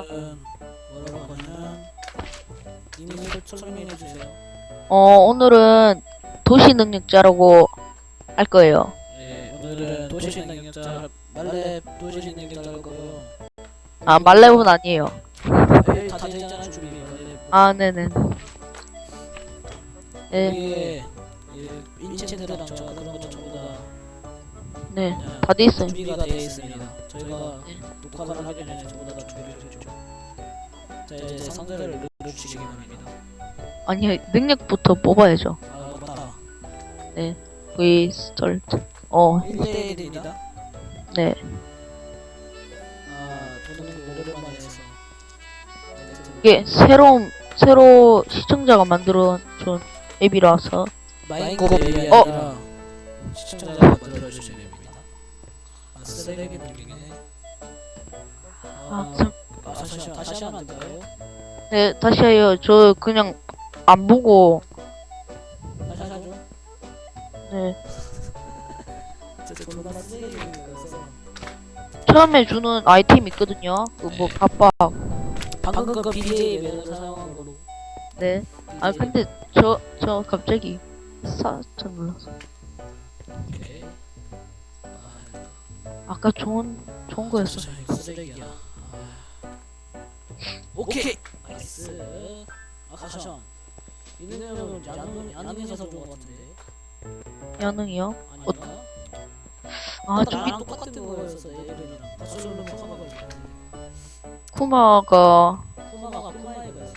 오늘은 뭐라고 하냐면 님이 설명해 주세요. 어, 오늘은 도시 능력자라고 할 거예요. 예, 오늘은 도시 능력자 말레 도시 능력자 할 거고요. 아, 말레본 아니에요. 예, 다 되잖아 준비. 아, 네네. 네, 이게 예, 인챈트랑 저 그런 거 전부 다 네. 다 돼 있어요. 준비가 되어 있습니다. 저희가 네. 녹화를 하기 전에. 자 이제 상자를 눌러주시기 바랍니다. 아니, 능력부터 뽑아야죠. 아 맞다. V 스타트. 어, 1대1입니다. 네. 아 오랜만에 해서 이게 새로운, 새로 시청자가 만들어 준 앱이라서. 마인크래프트 앱이 어. 아니라 시청자가 만들어주신 앱입니다. 아 쓰레기 능력이네. 아, 참. 아, 다시 다시 하면 안 될까요? 네, 다시 해요. 저 그냥 안 보고, 다시 하죠. 네. 존나. 처음에 주는 아이템 있거든요. 그 뭐, 네. 갑박. 방금 그 BJ 앱을 사용한 걸로. 네. 아, 근데 저, 저 갑자기. 오케이. 아, 아까 좋은, 좋은 거였어. 진짜 이거 쓰레기야. 아. 오케이. 나이스. 아 가션. 이 능력은 야능 야능에서 좋은 것 같은데. 야능이요? 아닌가? 아, 딱 저기 나랑 똑같은 거였어 애들이랑. 가솔로 쿠마가 있는데. 쿠마가, 쿠마가 쿠마이가 있어요.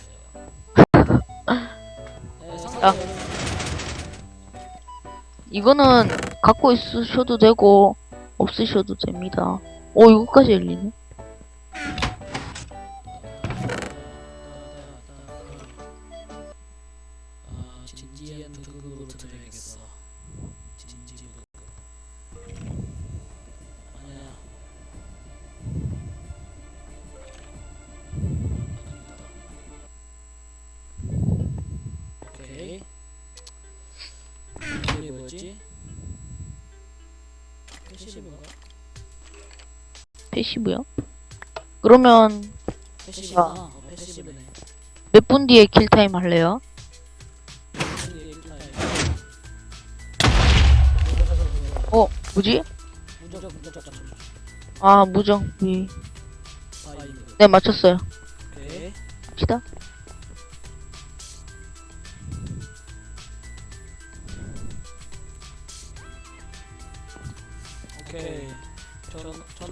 네, 야. 상대 이거는 갖고 있으셔도 되고, 없으셔도 됩니다. 오, 이거까지 열리네. 패시브요? 그러면 패시브구나. 어, 패시브네. 몇 분 뒤에 킬타임 할래요? 패시브의. 어, 뭐지? 무적 무적 무적 아, 무정. 위. 바인드. 네, 맞췄어요. 오케이. 갑시다.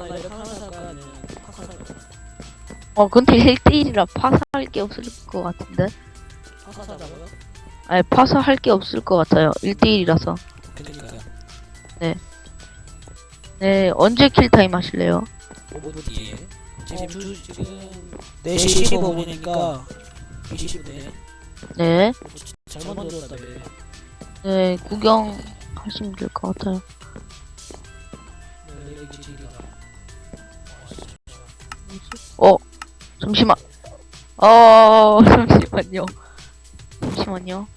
이렇게 아니면? 어, 근데 1대1이라 파사할 게 없을 것 같은데? 파사자고요? 아니, 파사할 게 없을 것 같아요. 1대1이라서. 그러니까요. 네, 언제 킬타임 하실래요? 5분 뒤에. 지금 주, 지금 4시 15분이니까 20대. 네. 잘못 만들었다 왜? 네, 구경하시면 될 것 같아요. 네, 지리다. 어, 잠시만. 어, 잠시만요. 잠시만요.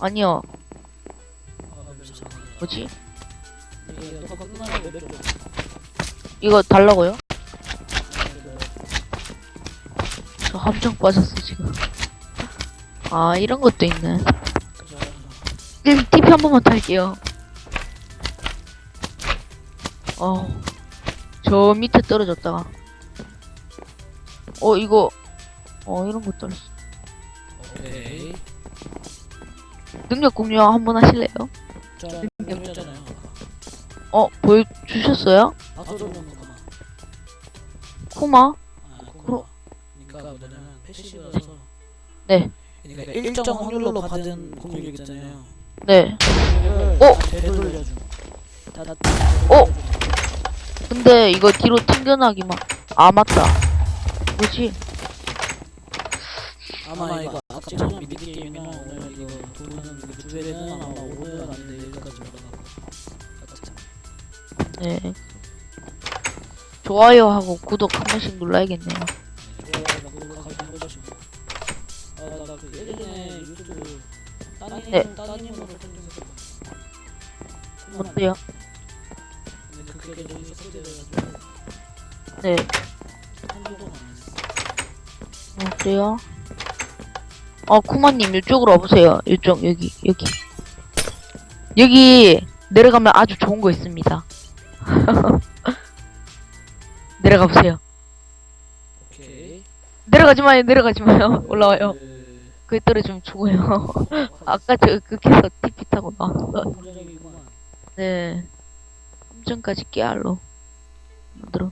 아니요. 뭐지? 이거 달라고요? 저 함정 빠졌어, 지금. 아, 이런 것도 있네. 그죠? 음, TP 한 번만 탈게요. 어, 저 밑에 떨어졌다가. 어, 이거, 어, 이런 거 떨어졌어. 오케이. 능력 공유 한번 하실래요? 좀 했잖아요. 어, 보여주셨어요? 나도 좀 넣었구나. 코마? 아, 그거. 그러니까 뭐냐면 패시브라서. 네. 그러니까 일정 확률로 받은 공격 있잖아요. 네. 어? 되돌려줌. 다, 다, 어? 근데 이거 뒤로 튕겨나기만. 아, 맞다. 뭐지? 아마 이거 앞전 미드 게임이나 오늘 이거 이거 주변에는 아마 오늘 안돼 여기까지 올라가고. 네. 좋아요 하고 구독 한 번씩 눌러야겠네요. 좋아요. 아, 나그 예전에 유튜브 따님 네. 따님으로 통해서 어때요? 근데 그게 좀 삭제돼가지고 네. 한두 번 안. 어, 그래요? 어, 쿠마님, 이쪽으로 와보세요. 이쪽, 여기, 여기. 여기, 내려가면 아주 좋은 거 있습니다. 내려가 보세요. 오케이. 내려가지 마요, 내려가지 마요. 올라와요. 네. 그에 떨어지면 죽어요. 아까 저, 그렇게서 TP 타고 나왔어. 네. 함정까지 깨알로 만들어.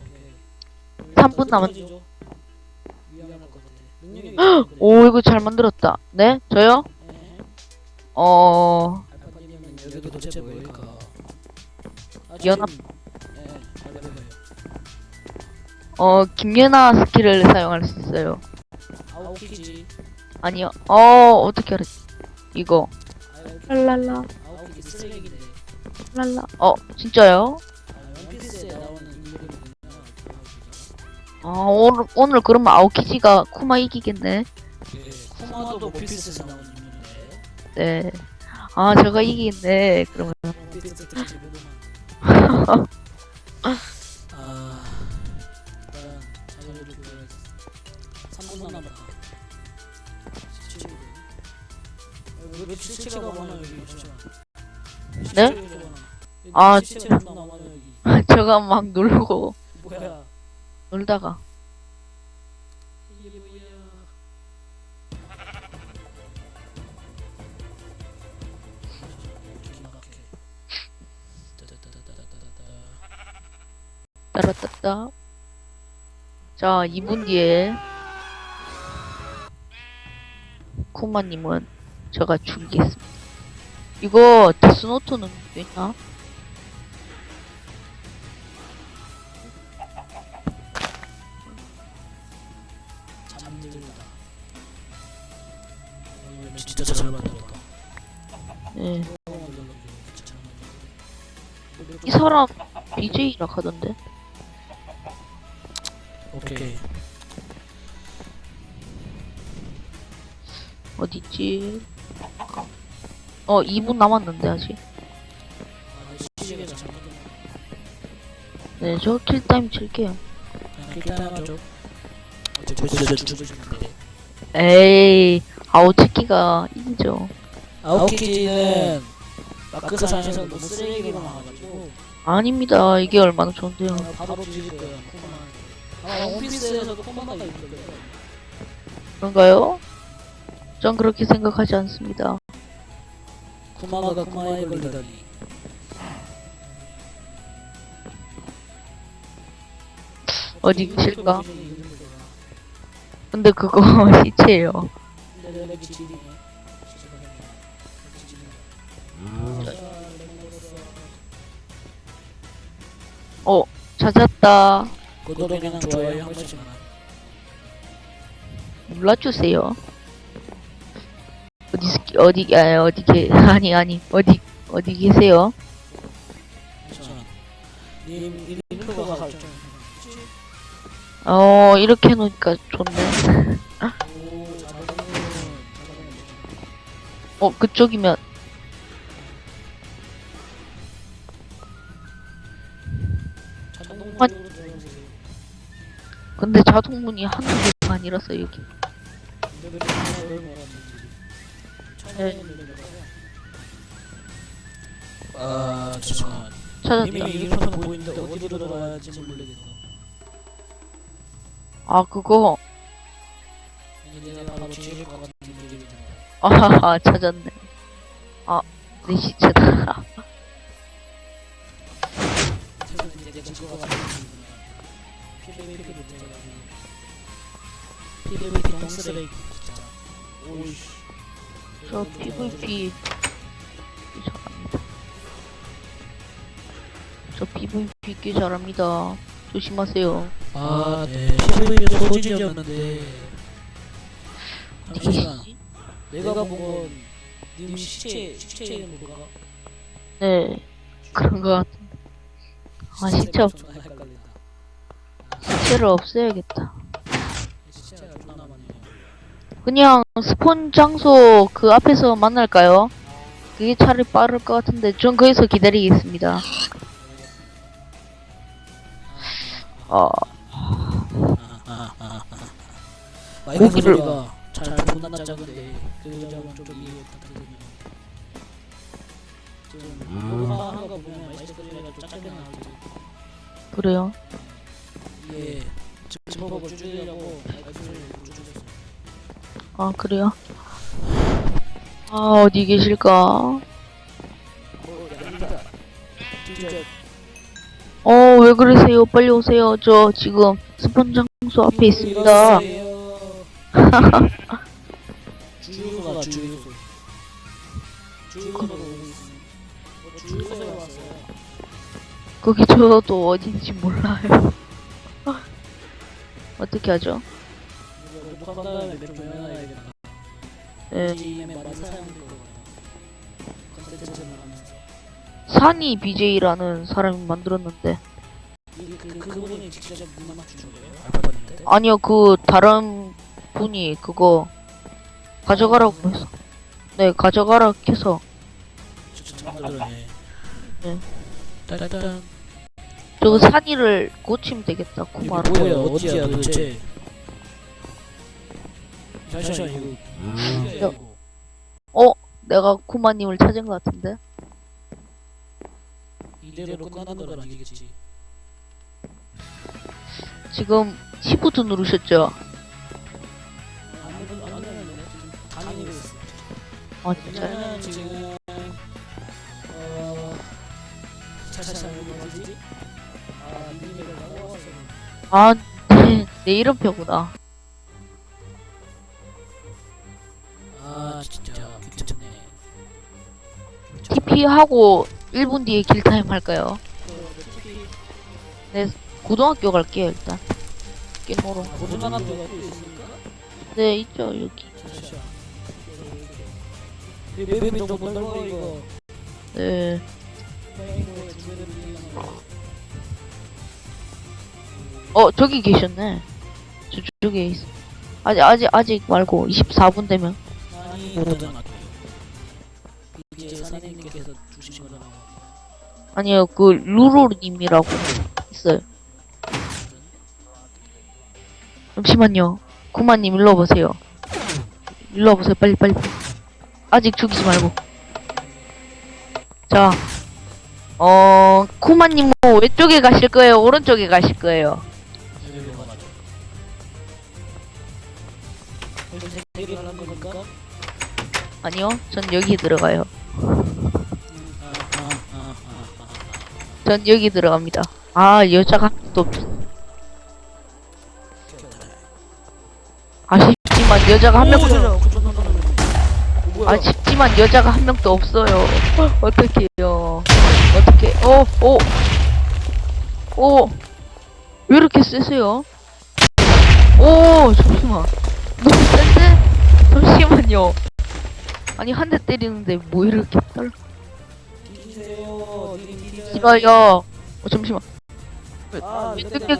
오케이. 3분 남았- 위험할 것 같아. 능력이 오, 이거 잘 만들었다. 네? 저요? 네. 어, 알파님은 여기도 도대체 뭘까? 아, 연합- 네, 알려줘요. 어, 김연아 스킬을 사용할 수 있어요. 아오키지. 아니요. 어, 어떻게 알았지? 이거. 랄랄라, 아오키지 쓰레기인데. 랄라. 어, 진짜요? 아, 오늘, 오늘 그러면 아오키지가 쿠마 이기겠네. 네, 쿠마도 원피스에서 나오는 인물인데. 네. 아, 제가 이기겠네. 그러면. 원피스 특집으로만. 아, 일단 자료를 구해야겠어. 3분 남았다. 17분. 왜, 왜 실체가 많아 여기 잠시만. 네? 실체가 많아. 아, 실체가 너무 많아 여기. 제가 막 누르고 뭐야? 놀다가. 따라따따. 자, 2분 뒤에 쿠마님은 제가 죽이겠습니다. 이거 데스노트는 있나? 사람 BJ라 하던데. 오케이. 어딨지? 어, 2분 남았는데, 아직. 아, 시계가 네, 저 킬타임 칠게요. 일단 하죠. 벌써 죽으셨는데. 에이, 아우치키가 이기죠. 아오키지는 마크산에서 너무 쓰레기가 많아가지고 아닙니다. 이게 얼마나 좋은데요. 바로 뒤질 거야. 코마만. 아마 원피스에서도 코마가 있을 거야. 그런가요? 전 그렇게 생각하지 않습니다. 쿠마가 쿠마에 걸리다니. 어디 계실까? 근데 그거 시체예요. 찾았다. 구독이랑 좋아요 한 번씩만. 눌러주세요. 어디 스키, 어디, 아, 어디 계, 아니, 아니, 어디, 어디 계세요? 님. 어, 이렇게 해놓으니까 좋네. 오 어, 그쪽이면, 들어오세요. 근데 자동문이 한두 개가 아니라서 여기. 아 잠시만 찾았다. 이미 이름표는 보이는데 어디로 들어가야지 모르겠어 아, 그거, 아니 내가 바로 뒤질 것 같은 느낌이 든다 아하하, 찾았네. 아, 내 시체다. PVP를 들어가지고 PVP 똥쓰레기 진짜 오이씨 저 PVP 잘합니다. 저 PVP 꽤 잘합니다. 조심하세요. 아네 PVP 소질이 없는데 잠시만 어디지? 내가 본건 님 시체 시체 이름 뭘까? 네, 그런 것 같은데. 아, 시체 없, 존 시체를 없애야겠다. 시체가 존나 많네요. 그냥 스폰 장소 그 앞에서 만날까요? 그게 차라리 빠를 것 같은데 전 거기서 기다리겠습니다. 어, 마이크 고기를- 소리가 잘 못난 작은데 그 점은 좀 이해 부탁드립니다. 지금 녹화하는 거 보면 마이크 소리가 좀 작게 나오지. 그래요? 줄이려고 줄였어요. 아 그래요? 아 어디 계실까? 어, 야, 진짜 어 왜 그러세요? 빨리 오세요. 저 지금 스폰 장소 앞에 있습니다. 주유소가 주유소. 주유소가 오고 있습니다. 어, 주유소에 왔어요. 거기 저도 어딘지 몰라요. 어떻게 하죠? 다음에. 네. 많이 사용될 거예요. 컨텐츠를 하면서. 산이 BJ라는 사람이 만들었는데 이- 그 그분이 직접 문만 맞추신 거예요? 알바인데? 아니요 그 다른 분이 그거 가져가라고 해서 네 가져가라 해서 참 만들었네. 네. 따단. 저거 산이를 고치면 되겠다 이게 쿠마로 뭐야? 어디야 도대체? 잠시만 이거 뭐야 저- 이거? 내가 쿠마님을 찾은 것 같은데 이대로 끝나는 건 아니겠지. 지금 시프트 누르셨죠? 다니고 있어. 아 진짜 왜냐면 지금 어 차차차 뭐지? 아. 아 네, 내 이름표구나 아 진짜 귀찮네. TP 하고 1분 뒤에 길타임 할까요? 고등학교 갈게요 일단 깨노로 고등학교가 또 있습니까? 네 있죠 여기 잠시만. 이 맵이 너무 넓어 이거. 네 어 저기 계셨네 저쪽에 있어 아직 아직 아직 말고 24분 되면. 이제 주신. 아니요 그 루로님이라고 있어요 잠시만요 구마님 일로 와보세요 일로 와보세요 빨리 빨리 아직 죽이지 말고 자 어, 쿠마님은 왼쪽에 가실 거예요? 오른쪽에 가실 거예요? 아니요, 전 여기 들어가요. 전 여기 들어갑니다. 아, 여자가 없... 아쉽지만 여자가 한 명도, 아쉽지만 여자가 한 명도 없어요. 어떡해요. 어떻게, 어, 오, 오, 왜 이렇게 세세요? 오, 잠시만. 너무 센데? 잠시만요. 아니, 한 대 때리는데 뭐 이렇게 떨, 뒤지세요. 싫어요. 어, 잠시만. 아, 왜 몇대안 돼,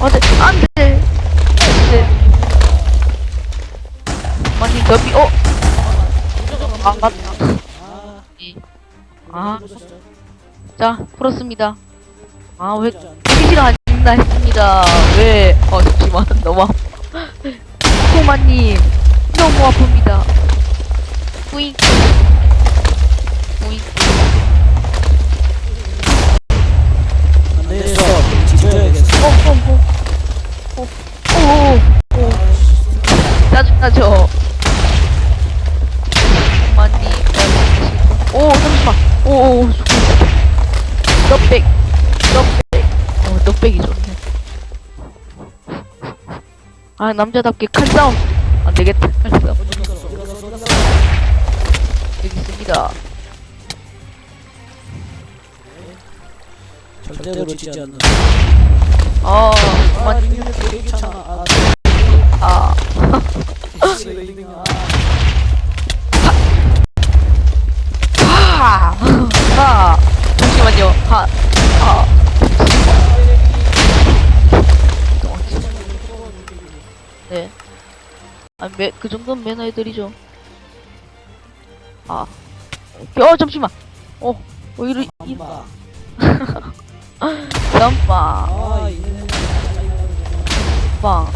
안 돼. 안 돼. 아니, 너비, 어? 아, 맞다. 아, 아. 그러셨죠? 자, 풀었습니다. 아, 왜, 그러지 않- 피질 아닌다 했습니다. 왜, 어, 잠시만, 너무 아파. 코마님, 너무 아픕니다. 뿌잉. 뿌잉. 안 되겠어. 뒤져야겠어. 어, 어, 어. 어, 오, 오, 오. 짜증나죠? 코마님, 오, 잠시만. 오, 오, 오. 넉백. 넉백. 어, 좋 아, 남자답게 칼싸움. 안 되겠다. 칼싸움. 여기 있습니다. 절대로 지지 않는. 어, 아, 그만. 아, 아. 아, 하! 하! 잠시만요. 하, 하. 네. 아, 매, 그 정도는 매너해드리죠. 아. 어, 잠시만. 어, 어, 이리, 이, 엄마. 쌈빵 아 이는 빵.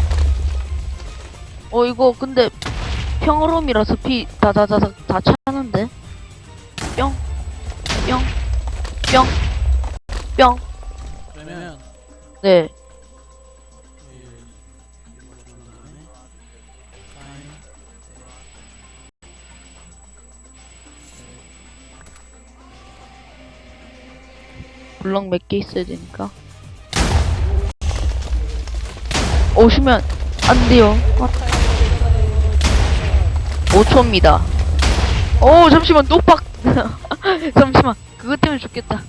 어 이거 근데 평화로움이라서 피 다 다 다 다 다 차는데. 뿅. 뿅. 뿅. 뿅. 그러면 네. 블럭 몇 개 있어야 되니까. 오시면 안 돼요. 5초입니다. 오, 잠시만, 똑박. 잠시만, 그것 때문에 죽겠다.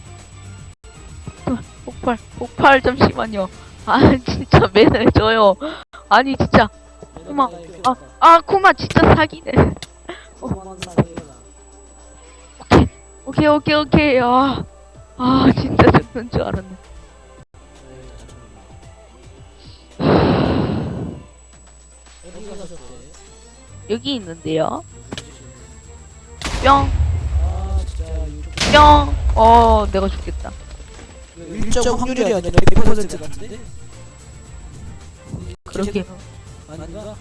폭발, 폭발, 잠시만요. 아, 진짜 맨날 져요. 아니, 진짜. 쿠마, 아, 아, 쿠마 진짜 사기네. 오케이, 오케이, 오케이. 아, 아, 진짜 죽는 줄 알았네. 어디 가셨대? 여기 있는데요. 뿅, 아 진짜 뿅. 어, 내가 죽겠다. 일정 확률이 아니라 100% 같은데? 그러게. 아닌가?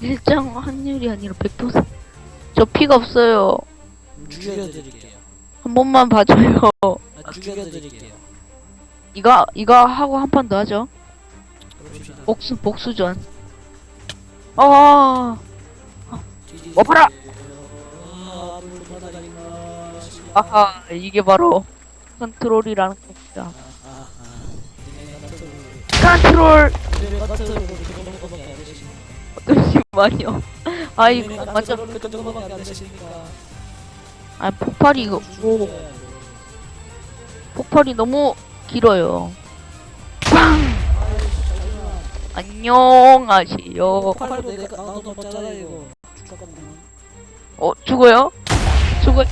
일정 확률이 아니라 100%. 저 피가 없어요. 죽여드릴게요. 한 번만 봐줘요. 아, 죽여드릴게요. 이거, 이거 하고 한 판 더 하죠. 그럽시다. 복수, 복수전. 어! 아, 물바다인가. 아하, 이게 바로 컨트롤이라는 겁니다. 아, 아, 아. 컨트롤! 네, 그 안. 잠시만요. 아이, 네, 완전, 그안 되시니까. 아 폭발이, 이거, 오, 폭발이 너무 길어요. 빵! 안녕하세요. 팔도 내가 나도 떴잖아 이거. 어, 죽어요? 죽어,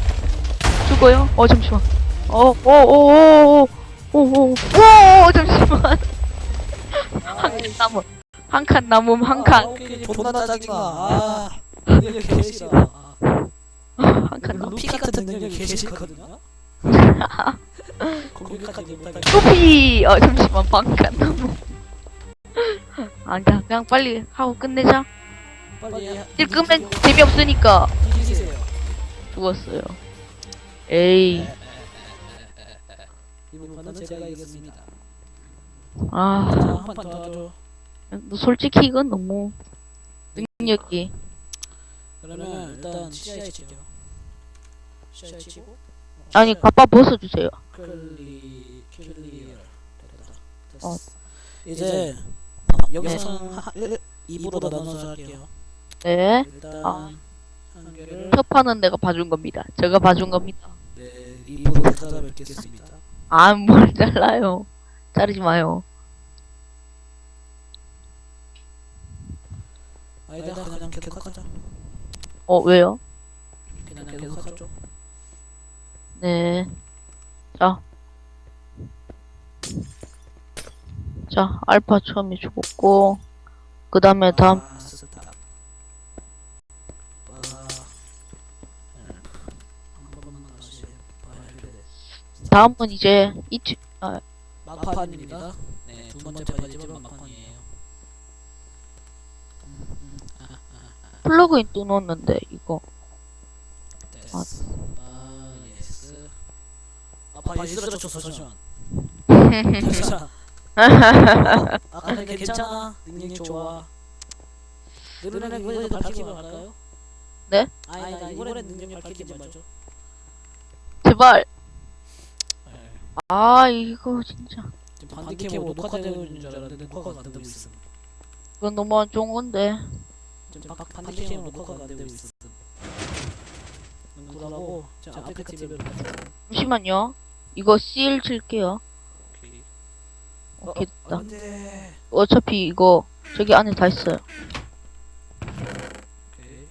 죽어요? 어, 잠시만. 어, 오, 오, 오, 오, 오, 오, 오, 잠시만. 한 칸 남음. 한칸 남음, 한 아, 칸. 존나 짜증나. 아, 능력 개 싫어. 아, 한칸 남음. 루피 같은 능력이 개 싫거든요. 공격하지 못하게. 루피! 어, 잠시만, 반칸 남음. 아, 자, 그냥 빨리 하고 끝내자. 빨리 해. 일 끄면 재미없으니까 뒤지세요. 죽었어요. 에이, 이번 판은 제가 이겼습니다. 아, 자, 한판더 하죠. 너 솔직히 이건 너무 능력이. 그러면 일단 치죠. 치고. 아니, 가빠 벗어주세요. 클리 클리어 됐다. 어. 됐어. 이제 여기서는 한 2부로 나눠서 할게요. 네. 일단 아. 한 개를 첫 판은 내가 봐준 겁니다. 제가 봐준 겁니다. 네 2부로 찾아뵙겠습니다. 아, 뭘 잘라요. 자르지 마요. 아니다 그냥 계속하자. 어, 왜요? 그냥 계속하죠. 네. 자. 자, 알파 처음에 죽었고, 그 다음에 다음, 아. 아, 돼. 다음은 이제, 이치, 막판입니다. 네, 두 번째 판이지만 막판이에요. 플러그인 또 넣었는데, 이거. 아. 아, 바이 쓰러졌어, 잠시만. 잠시만. 아, 근데 괜찮아. 능력 좋아. 이번에는 이번에도 밝히지 말까요? 네? 아니, 나 이번에 능력 밝히지 말죠. 제발. 네. 아, 이거 진짜. 지금 녹화되고 있는 줄 알았는데 녹화가 안 되고 있음. 이건 너무 안 좋은 건데. 지금 반디캠으로 녹화가 안 되고 있음. 앞에 TV로 잠시만요. 이거 CL 칠게요. 오케이. 오케이, 됐다. 안돼. 어차피 이거, 저기 안에 다 있어요. 오케이.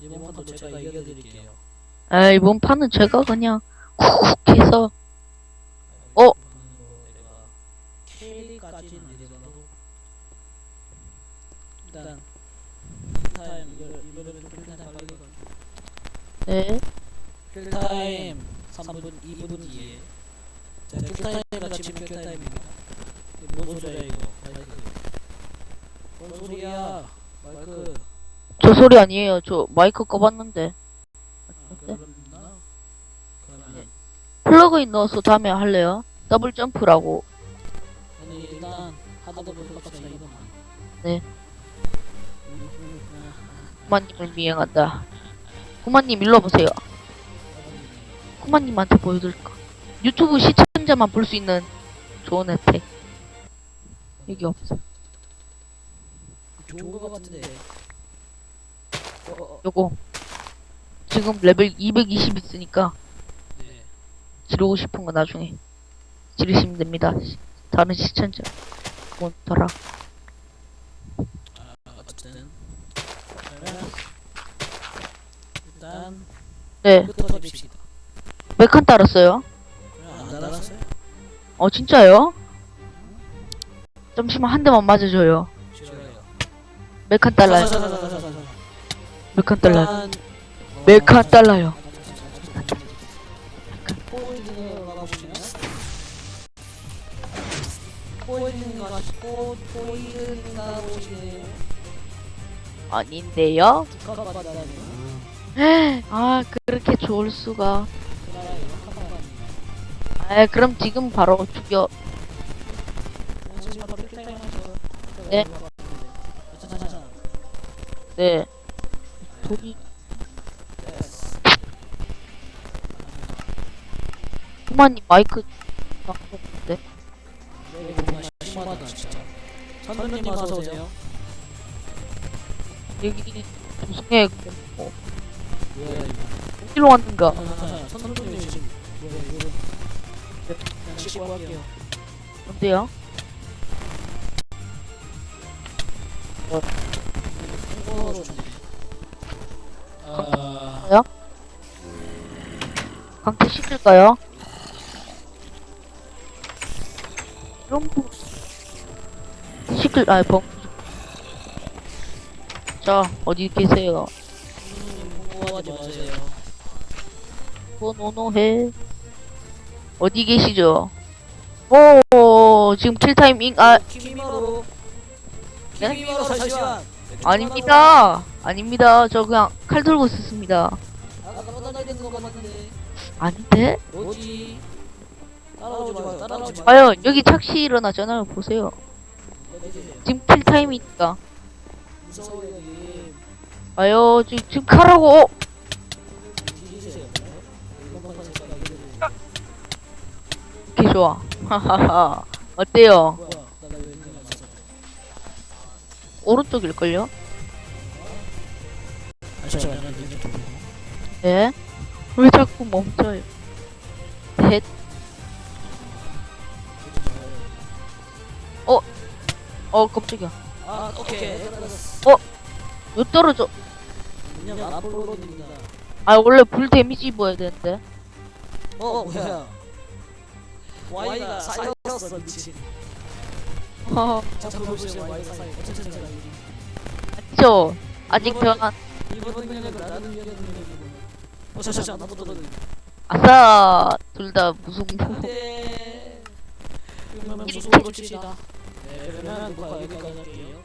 이번 판도 제가 이겨드릴게요. 아, 이번 판은 제가 그냥, 쿡쿡 해서, 어? K까지는 아니더라도 일단 타임 이거 이거를 좀 일단 빨리 가지고 네. 킬타임 3분 2분 뒤에 자 킬타임이라 치면 킬타임입니다 뭔 소리야 이거 마이크 뭔 소리야 마이크 저 소리 아니에요. 저 마이크 꺼봤는데. 아, 그렇나? 그러면 플러그인 넣어서 다음에 할래요? 더블 점프라고. 아니 일단 하다 보면 갑시다 이거만 네. 음, 구마님을 미행한다. 구마님 일로 보세요. 구마님한테 보여드릴까? 유튜브 시청자만 볼 수 있는 좋은 혜택. 여기 없어. 좋은 거 같은데 어, 어, 요거. 지금 레벨 220 있으니까 네. 지르고 싶은 거 나중에 지르시면 됩니다. 시- 다른 시청자. 그건 더라. 아, 어쨌든 그러면 일단 네. 흩어집시다 몇 칸 따랐어요? 안 달았어요? 어, 진짜요? 잠시만 한 대만 맞아줘요. 싫어요 몇 칸 달라요? 몇 칸 달라요? 몇 칸 달라요? 가시고 포인트 가보시네요 아닌데요? 받아요 아, 그렇게 좋을 수가. 아, 그럼 지금 바로 죽여. 네. 네. 돈이 그만님 마이크 바꿨는데. 심하다 진짜 선배님 어서 오세요 여기 무슨에 뭐, 뭐야 이거 어디로 왔는가? 지금 뭐야 이거 할게요 뭔데요? 좀 아... 뭐요? 강태 시킬까요? 이런 거 시킬 아 벙. 자 어디 계세요? 홍보하지 마세요. 노노노해. 어디 계시죠? 오 지금 킬 타이밍 아 키미마로 네? 키미마로 살시간. 아닙니다. 아닙니다. 저 그냥 칼 들고 있었습니다. 아까 떠나는 거 같은데. 아닌데? 뭐지? 따라오지 마요 따라오지 마요. 과연 여기 착시 일어나잖아요. 보세요. 어디세요? 지금 킬 타임이니까. 무서워요 님 아유 지금, 지금 칼하고 어? 오케이 좋아. 하하하. 어때요? 오른쪽일걸요? 네? 왜 자꾸 멈춰요? 넷 어? 깜짝이야. 아 오케이 떨어졌어 왜 떨어져 아 원래 불 데미지 입어야 되는데. 어 뭐야 Y가 쌓였어 미친. 허허 잠깐 보세요 Y가 아직 변한 이번 능력은 나는 위한 능력이고 어 잠시만 나도 떨어져 아싸 둘다 안돼 그러면 무속으로 칩시다. 네 그러면 녹화 여기까지 할게요